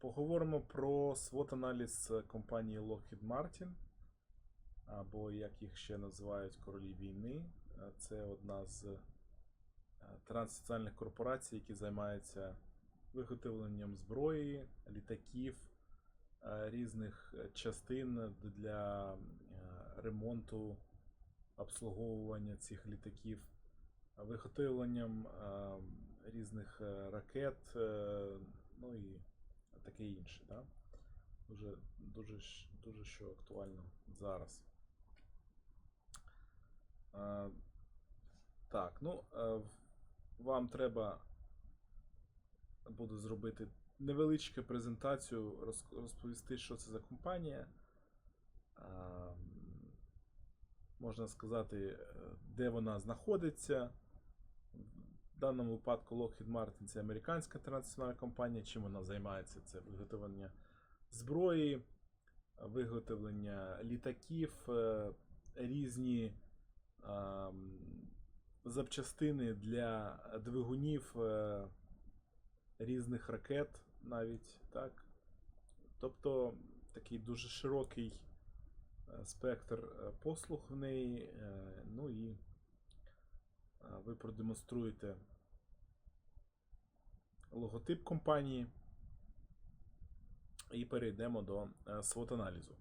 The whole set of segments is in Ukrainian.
Поговоримо про SWOT-аналіз компанії Lockheed Martin, або як їх ще називають королі війни. Е, Це одна з е, транснаціональних корпорацій, які займаються виготовленням зброї, літаків, е, різних е, частин для е, ремонту, обслуговування цих літаків, виготовленням е, різних е, ракет, е, ну і таке інше. Да? Дуже, дуже, дуже що актуально зараз. Е, Так, ну, е, вам треба буде зробити невеличку презентацію, розповісти, що це за компанія. А, Можна сказати, е, де вона знаходиться. В даному випадку Lockheed Martin це американська транснаціональна компанія. Чим вона займається? Це виготовлення зброї, виготовлення літаків, е, різні запчастини для двигунів е, різних ракет навіть, так? Тобто такий дуже широкий е, спектр послуг в неї. Ну і ви продемонструєте логотип компанії. І перейдемо до е, SWOT-аналізу.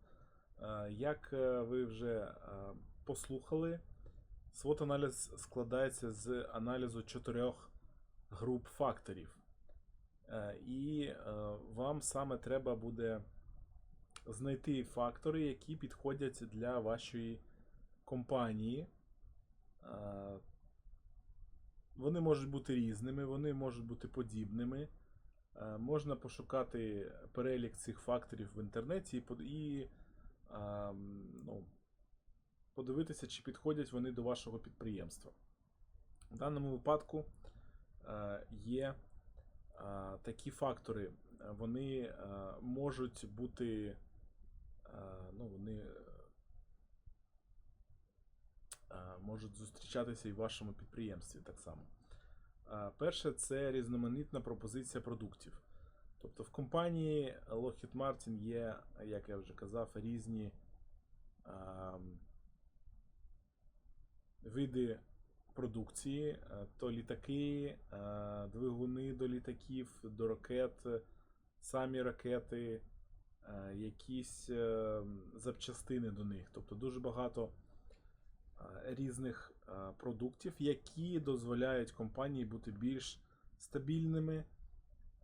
Е, Як е, ви вже е, послухали, SWOT-аналіз складається з аналізу чотирьох груп факторів. Е, І е, вам саме треба буде знайти фактори, які підходять для вашої компанії. Вони можуть бути різними, вони можуть бути подібними. Е, Можна пошукати перелік цих факторів в інтернеті і, і ну, подивитися, чи підходять вони до вашого підприємства. В даному випадку е, є е, такі фактори, вони можуть бути, ну, вони можуть зустрічатися і в вашому підприємстві так само. Е, Перше це різноманітна пропозиція продуктів. Тобто в компанії Lockheed Martin є, як я вже казав, різні ем, види продукції, Е, то літаки, е, двигуни до літаків, до ракет, е, самі ракети, е, якісь е, запчастини до них. Тобто дуже багато е, різних е, продуктів, які дозволяють компанії бути більш стабільними.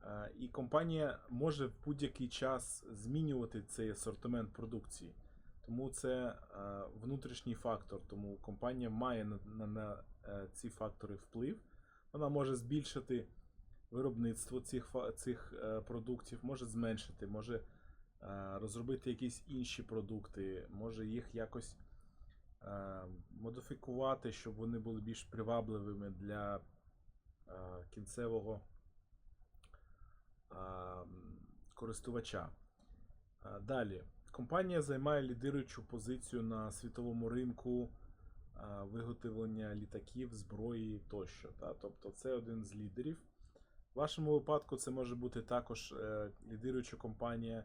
Е, І компанія може в будь-який час змінювати цей асортимент продукції. Тому це е, внутрішній фактор. Тому компанія має на, на, на е, ці фактори вплив. Вона може збільшити виробництво цих, цих е, продуктів, може зменшити, може е, розробити якісь інші продукти, може їх якось е, модифікувати, щоб вони були більш привабливими для е, кінцевого користувача. Далі. Компанія займає лідируючу позицію на світовому ринку виготовлення літаків, зброї тощо. Тобто це один з лідерів. В вашому випадку це може бути також е, лідируюча компанія.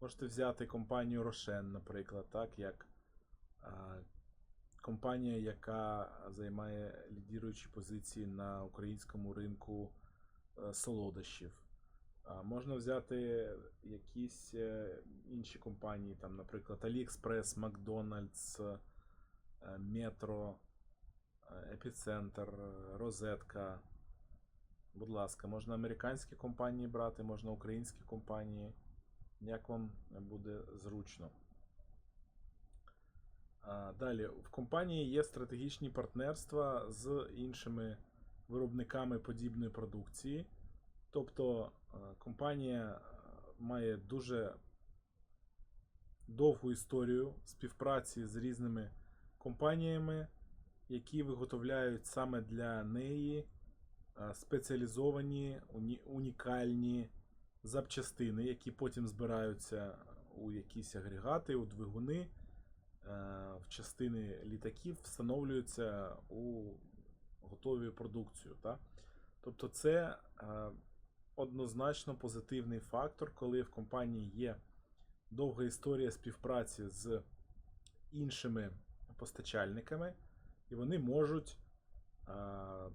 Можете взяти компанію Рошен, наприклад, так, як компанія, яка займає лідируючі позиції на українському ринку е, солодощів. Можна взяти якісь е, інші компанії, там, наприклад, AliExpress, McDonald's, Metro, Епіцентр, е, Розетка. Будь ласка, можна американські компанії брати, можна українські компанії. Як вам буде зручно. Далі, в компанії є стратегічні партнерства з іншими виробниками подібної продукції. Тобто компанія має дуже довгу історію співпраці з різними компаніями, які виготовляють саме для неї спеціалізовані унікальні запчастини, які потім збираються у якісь агрегати, у двигуни, в частини літаків, встановлюються у готову продукцію. Та? Тобто це е, однозначно позитивний фактор, коли в компанії є довга історія співпраці з іншими постачальниками, і вони можуть а,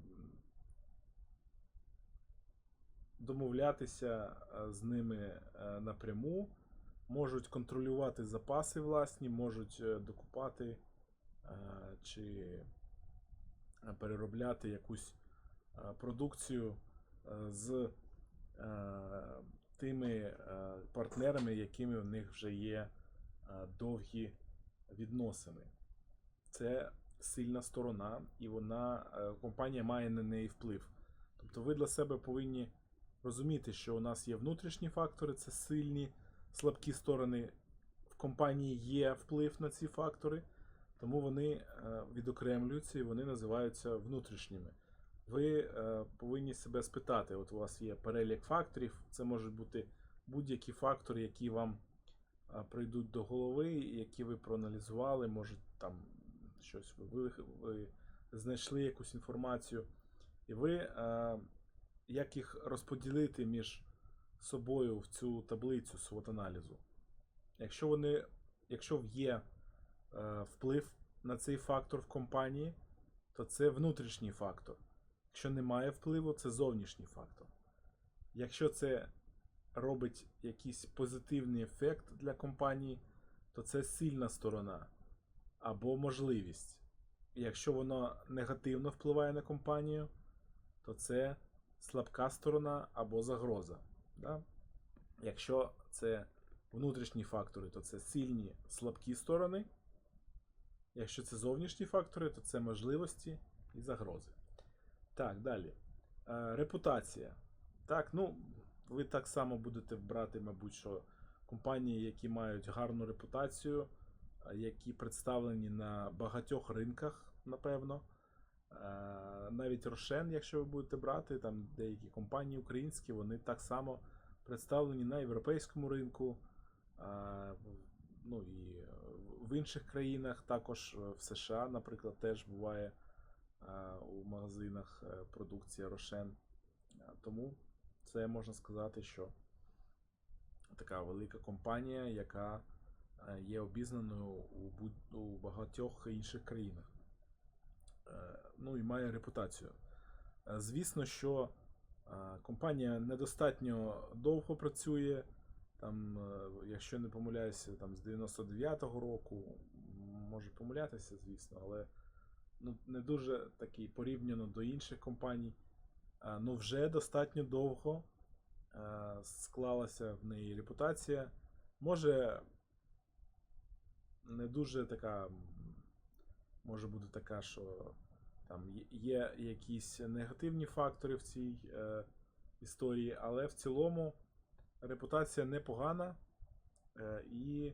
домовлятися з ними напряму, можуть контролювати запаси власні, можуть е, докупати чи переробляти якусь продукцію з тими е, партнерами, якими в них вже є е, довгі відносини. Це сильна сторона, і вона е, компанія має на неї вплив. Тобто ви для себе повинні розуміти, що у нас є внутрішні фактори, це сильні, слабкі сторони. В компанії є вплив на ці фактори, тому вони е, відокремлюються і вони називаються внутрішніми ви е, повинні себе спитати: от у вас є перелік факторів, це можуть бути будь-які фактори, які вам е, прийдуть до голови, які ви проаналізували, може там щось ви, ви, знайшли якусь інформацію, і ви як їх розподілити між собою в цю таблицю свого аналізу. Якщо вони, якщо є е, вплив на цей фактор в компанії, то це внутрішній фактор. Якщо немає впливу, це зовнішній фактор. Якщо це робить якийсь позитивний ефект для компанії, то це сильна сторона або можливість. Якщо воно негативно впливає на компанію, то це слабка сторона або загроза. Да? Якщо це внутрішні фактори, то це сильні слабкі сторони. Якщо це зовнішні фактори, то це можливості і загрози. Так, далі. Е, репутація. Так, ну, ви так само будете брати, мабуть, що компанії, які мають гарну репутацію, які представлені на багатьох ринках, напевно. Е, навіть Рошен, якщо ви будете брати, там деякі компанії українські, вони так само представлені на європейському ринку. е, Ну і в інших країнах, також в США, наприклад, теж буває е, у магазинах продукція Рошен. Тому це можна сказати, що така велика компанія, яка є обізнаною у багатьох інших країнах. Ну і має репутацію. Е, Звісно, що е, компанія недостатньо довго працює. Там, е, якщо не помиляюся, там з 99-го року, може помилятися, звісно, але ну, не дуже такий порівняно до інших компаній. Ну, вже достатньо довго склалася в неї репутація. Може, не дуже така, може бути така, що там є- якісь негативні фактори в цій е, історії, але в цілому репутація непогана, е, і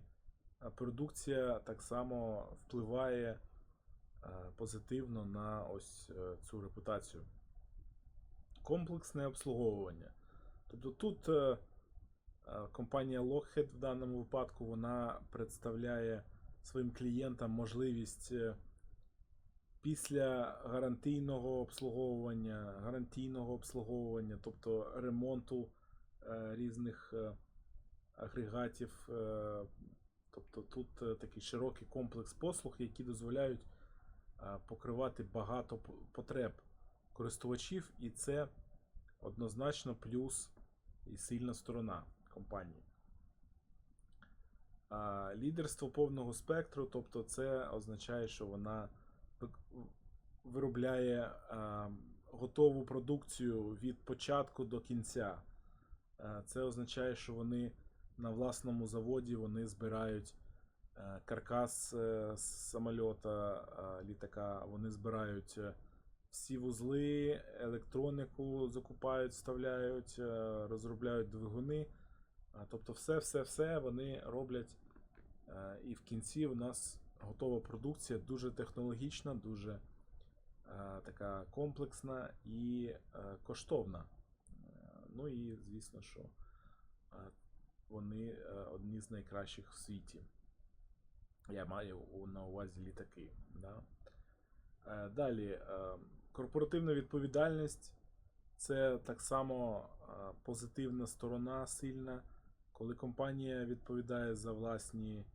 е, продукція так само впливає е, позитивно на ось е, цю репутацію. Комплексне обслуговування. Тобто тут е, е, компанія Lockheed в даному випадку вона представляє своїм клієнтам можливість е, після гарантійного обслуговування, гарантійного обслуговування, тобто ремонту е, різних е, агрегатів. е, Тобто тут такий широкий комплекс послуг, які дозволяють покривати багато потреб користувачів, і це однозначно плюс і сильна сторона компанії. Лідерство повного спектру, тобто це означає, що вона виробляє а, готову продукцію від початку до кінця. Е, Це означає, що вони на власному заводі вони збирають е, каркас е, самольота, е, літака, вони збирають е, всі вузли, електронику закупають, вставляють, е, розробляють двигуни. Тобто все, все, все вони роблять. е, І в кінці у нас готова продукція, дуже технологічна, дуже е, така комплексна і е, коштовна. Е, Ну і звісно, що вони одні з найкращих в світі. Я маю на увазі літаки. Да? Далі, корпоративна відповідальність Це так само позитивна сторона сильна, коли компанія відповідає за власні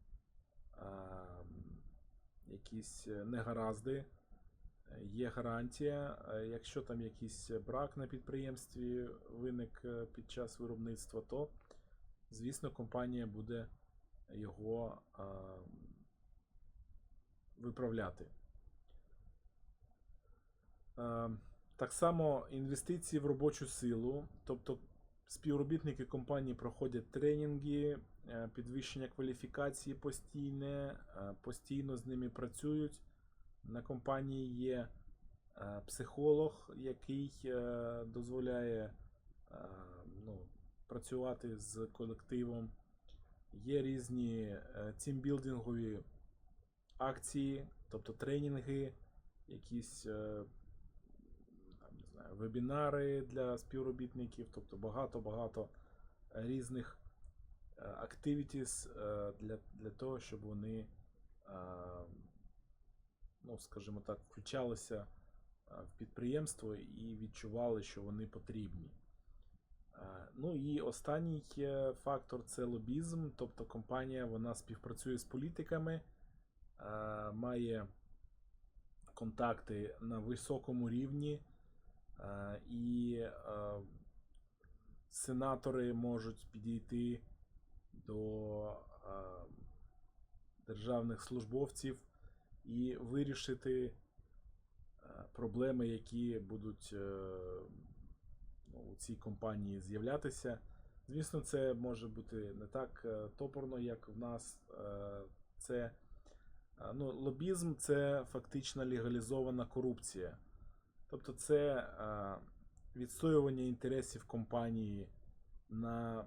якісь е, негаразди. Е, Є гарантія, е, якщо там якийсь брак на підприємстві виник під час виробництва, то, звісно, компанія буде його виправляти. Так само інвестиції в робочу силу, тобто співробітники компанії проходять тренінги, підвищення кваліфікації постійне, е, постійно з ними працюють. На компанії є е, психолог, який е, дозволяє е, ну, працювати з колективом. Є різні е, тімбілдингові акції, тобто тренінги, якісь е, не знаю, вебінари для співробітників, тобто багато-багато різних е, activities е, для, для того, щоб вони, е, ну, скажімо так, включалися е, в підприємство і відчували, що вони потрібні. Ну і останній фактор це лобізм, тобто компанія вона співпрацює з політиками, має контакти на високому рівні, і сенатори можуть підійти до державних службовців і вирішити е, проблеми, які будуть е, ну, у цій компанії з'являтися. Звісно, це може бути не так е, топорно, як в нас. Це ну, лобізм це фактично легалізована корупція. Тобто це відстоювання інтересів компанії на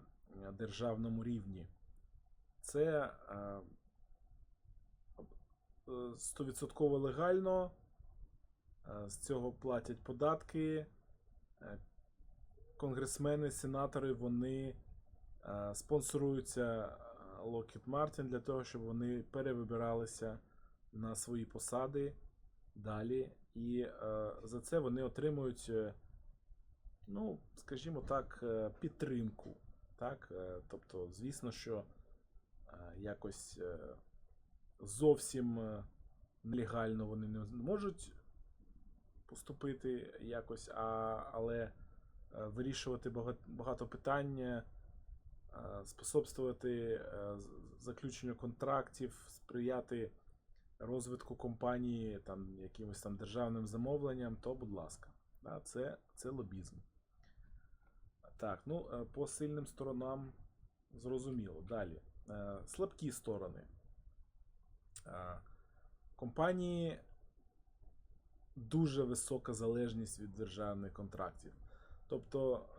державному рівні. Це е, е, 100% легально, е, з цього платять податки. е, Конгресмени, сенатори, вони е, спонсоруються е, Lockheed Martin для того, щоб вони перевибиралися на свої посади далі. І е, за це вони отримують, е, ну, скажімо так, е, підтримку. Так? Е, Тобто, звісно, що е, якось е, зовсім нелегально вони не можуть поступити якось, а, але вирішувати багато, питань, способствувати заключенню контрактів, сприяти розвитку компанії там, якимось там державним замовленням, то будь ласка. Да, це, це лобізм. Так, ну, е, по сильним сторонам зрозуміло. Далі. Е, Слабкі сторони. Е, Компанії дуже висока залежність від державних контрактів. Тобто,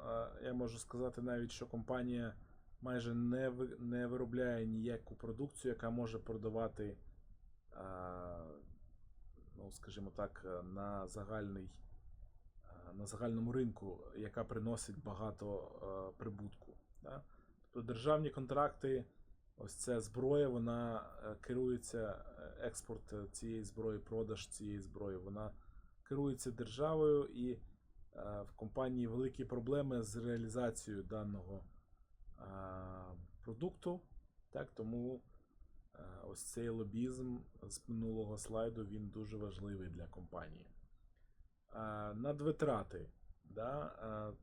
я можу сказати навіть, що компанія майже не, не виробляє ніяку продукцію, яка може продавати, ну, скажімо так, на загальний, на загальному ринку, яка приносить багато е, прибутку. Да? Тобто державні контракти, ось ця зброя, вона е, керується, е, експорт цієї зброї, продаж цієї зброї, вона керується державою і в компанії великі проблеми з реалізацією даного продукту. Так, тому ось цей лобізм з минулого слайду він дуже важливий для компанії. Е, Надвитрати. Да, е,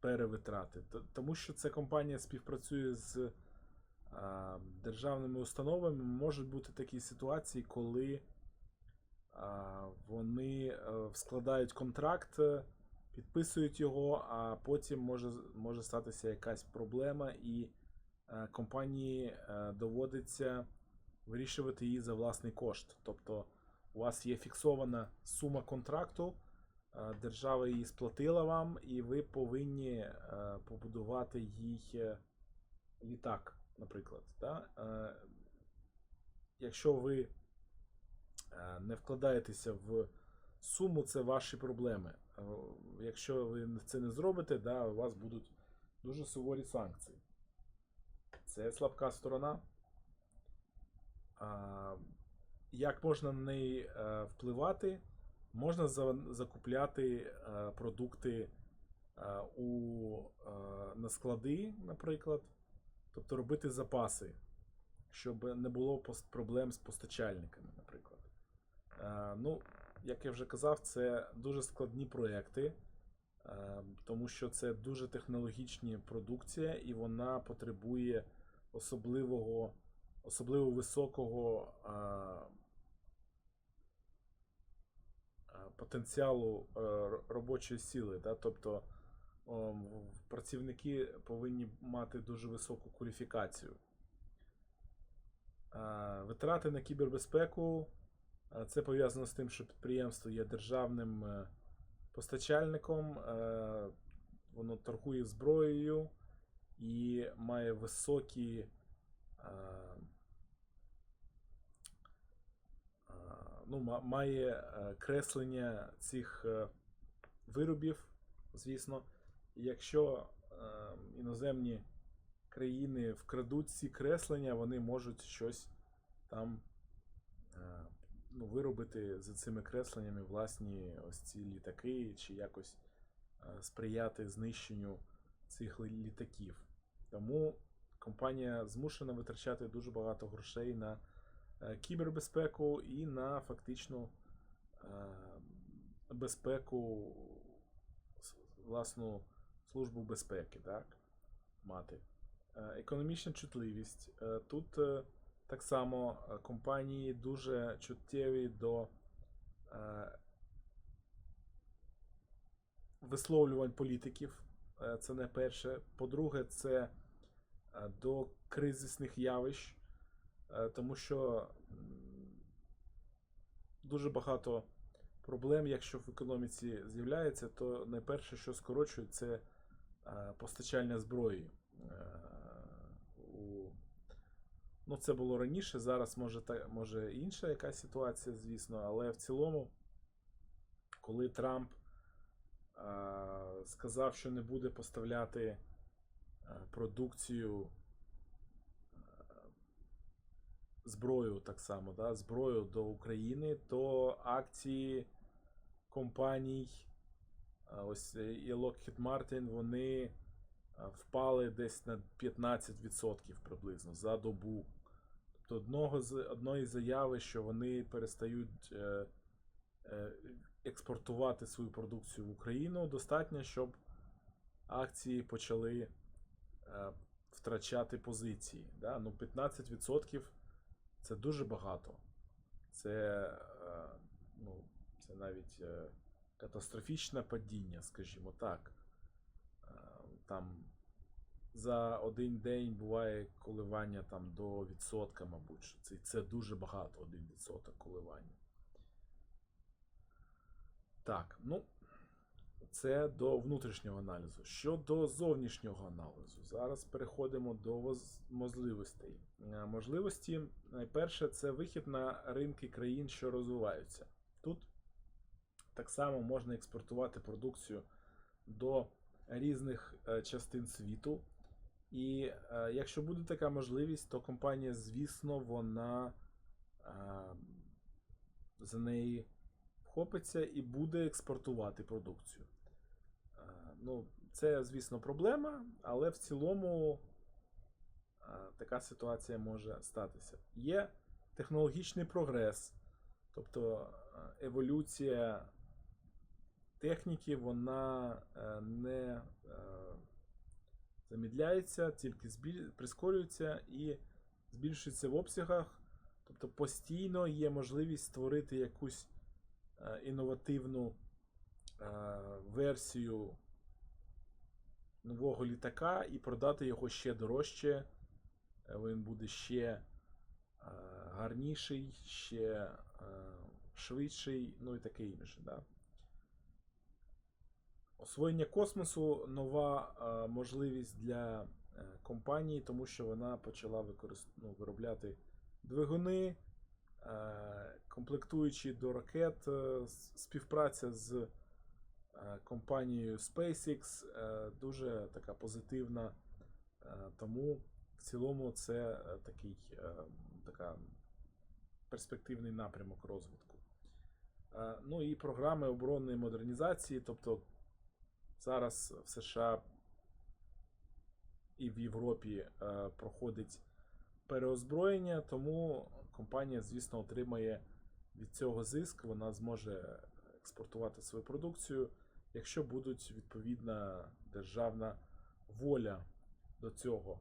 перевитрати. Тому що ця компанія співпрацює з державними установами, можуть бути такі ситуації, коли вони е, складають контракт, е, підписують його, а потім може, може статися якась проблема, і е, компанії е, доводиться вирішувати її за власний кошт. Тобто у вас є фіксована сума контракту, е, держава її сплатила вам, і ви повинні е, побудувати їй е, літак, наприклад. Да? Якщо ви не вкладаєтеся в суму, це ваші проблеми. Якщо ви це не зробите, да, у вас будуть дуже суворі санкції. Це слабка сторона. Як можна на неї е, впливати? Можна за- закупляти е, продукти е, у, на склади, наприклад, тобто робити запаси, щоб не було проблем з постачальниками, наприклад. Ну, як я вже казав, це дуже складні проекти, тому що це дуже технологічні продукція, і вона потребує особливого, особливо високого потенціалу е, робочої сили. Да? Тобто працівники повинні мати дуже високу кваліфікацію. Е, Витрати на кібербезпеку е, це пов'язано з тим, що підприємство є державним е, постачальником, е, воно торгує зброєю і має високі е, е, ну, має е, креслення цих е, виробів, звісно. Якщо е, іноземні країни вкрадуть ці креслення, вони можуть щось там е, ну, виробити за цими кресленнями власні ось ці літаки, чи якось сприяти знищенню цих літаків. Тому компанія змушена витрачати дуже багато грошей на кібербезпеку і на фактично е, безпеку, власну службу безпеки, так? Мати. Е, Економічна чутливість. Е, Тут е, так само е, компанії дуже чуттєві до е, висловлювань політиків. Е, Це не перше. По-друге, це е, до кризисних явищ, е, тому що дуже багато проблем, якщо в економіці з'являється, то найперше, що скорочують, це е, постачання зброї. Е. Ну, це було раніше, зараз може, та, може інша якась ситуація, звісно, але в цілому, коли Трамп е, сказав, що не буде поставляти е, продукцію е, зброю так само, да, зброю до України, то акції компаній, ось е, і Lockheed Martin, вони впали десь на 15% приблизно за добу. Тобто одного з, одної заяви, що вони перестають е, е, експортувати свою продукцію в Україну, достатньо, щоб акції почали е, втрачати позиції. Да? Ну, 15% це дуже багато. Це, е, ну, це навіть е, катастрофічне падіння, скажімо так. Е, Там за один день буває коливання там до відсотка, мабуть. Це, це дуже багато, один відсоток коливання. Так, ну, це до внутрішнього аналізу. Щодо зовнішнього аналізу, зараз переходимо до можливостей. Е, Можливості, найперше, це вихід на ринки країн, що розвиваються. Тут так само можна експортувати продукцію до різних е, частин світу. І е, якщо буде така можливість, то компанія, звісно, вона за неї вхопиться і буде експортувати продукцію. Ну, це, звісно, проблема, але в цілому така ситуація може статися. Є технологічний прогрес, тобто еволюція техніки, вона е, не е, замідляється, тільки прискорюється і збільшується в обсягах. Тобто постійно є можливість створити якусь е, інновативну версію нового літака і продати його ще дорожче. Е, Він буде ще е, гарніший, ще е, швидший, ну і таке інше. Да? Освоєння космосу нова можливість для компанії, тому що вона почала використ... ну, виробляти двигуни, комплектуючі до ракет, співпраця з компанією SpaceX е, дуже така позитивна. Е, тому в цілому це е, такий е, така перспективний напрямок розвитку. Е, Ну і програми оборонної модернізації, тобто зараз в США і в Європі е, проходить переозброєння, тому компанія, звісно, отримає від цього зиск, вона зможе експортувати свою продукцію, якщо будуть відповідна державна воля до цього.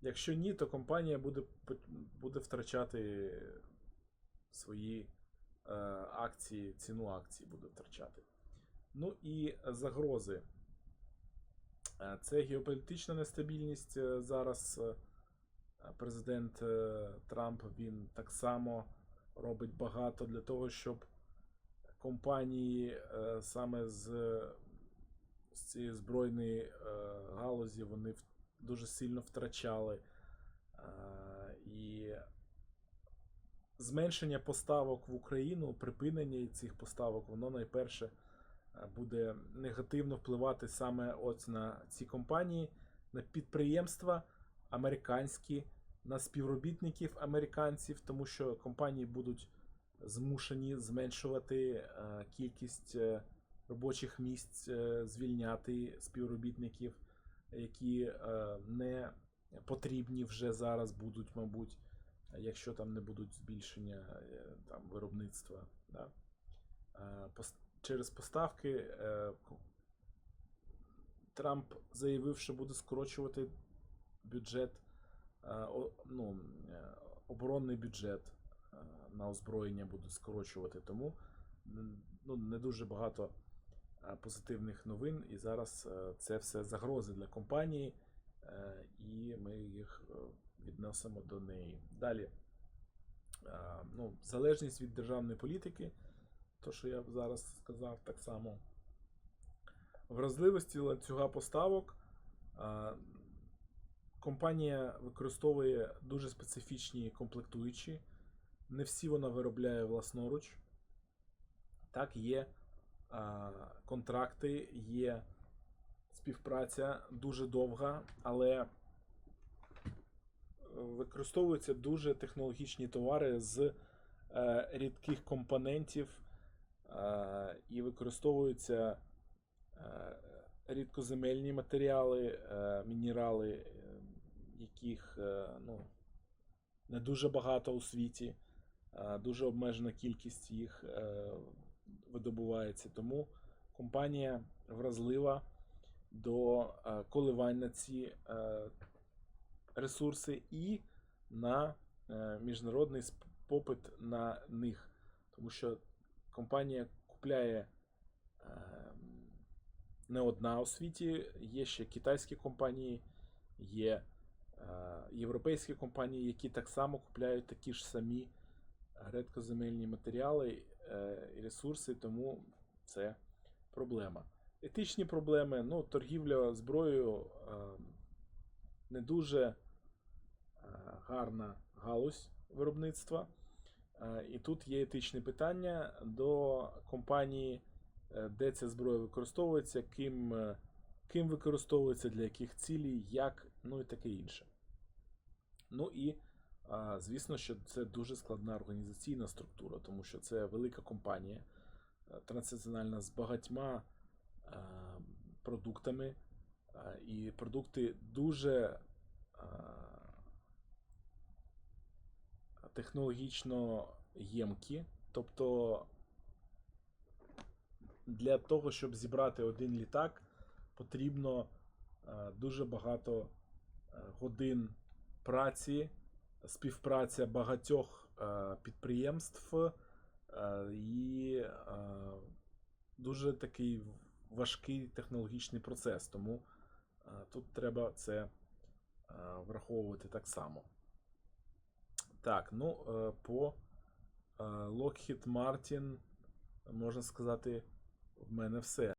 Якщо ні, то компанія буде, буде втрачати свої е, акції, ціну акцій буде втрачати. Ну і загрози. Е, Це геополітична нестабільність. Е, Зараз е, президент Трамп він так само робить багато для того, щоб компанії е, саме з, з цієї збройної е, галузі вони дуже сильно втрачали. Е, І зменшення поставок в Україну, припинення цих поставок, воно найперше буде негативно впливати саме от на ці компанії, на підприємства американські, на співробітників американців, тому що компанії будуть змушені зменшувати е, кількість е, робочих місць, е, звільняти співробітників, які не потрібні вже зараз будуть, мабуть, якщо там не будуть збільшення там, виробництва. Да? Через поставки Трамп заявив, що буде скорочувати бюджет, ну, оборонний бюджет на озброєння будуть скорочувати. Тому ну, не дуже багато е, позитивних новин, і зараз е, це все загрози для компанії, е, і ми їх відносимо до неї. Далі. Ну, залежність від державної політики, то, що я зараз сказав, так само. Вразливості ланцюга поставок. Компанія використовує дуже специфічні комплектуючі. Не всі вона виробляє власноруч. Так, є а, контракти, є співпраця дуже довга, але е, використовуються дуже технологічні товари з е, рідких компонентів е, і використовуються е, рідкоземельні матеріали, мінерали, яких ну, не дуже багато у світі, дуже обмежена кількість їх е, видобувається. Тому компанія вразлива до е, коливань на ці е, ресурси і на е, міжнародний попит на них. Тому що компанія купляє е, не одна у світі, є ще китайські компанії, є е, європейські компанії, які так само купляють такі ж самі редкоземельні матеріали е, і ресурси, тому це проблема. Етичні проблеми, ну, торгівля зброєю е, не дуже е, гарна галузь виробництва. Е, І тут є етичне питання до компанії, де ця зброя використовується, ким, ким використовується, для яких цілей, як, ну і таке інше. Ну і, а, звісно, що це дуже складна організаційна структура, тому що це велика компанія е, транснаціональна з багатьма е, продуктами, е, і продукти дуже технологічно ємкі. Тобто для того, щоб зібрати один літак, потрібно дуже багато годин праці, співпраця багатьох е, підприємств е, і е, дуже такий важкий технологічний процес. Тому тут треба це враховувати так само. Так, ну по Lockheed Martin можна сказати, в мене все.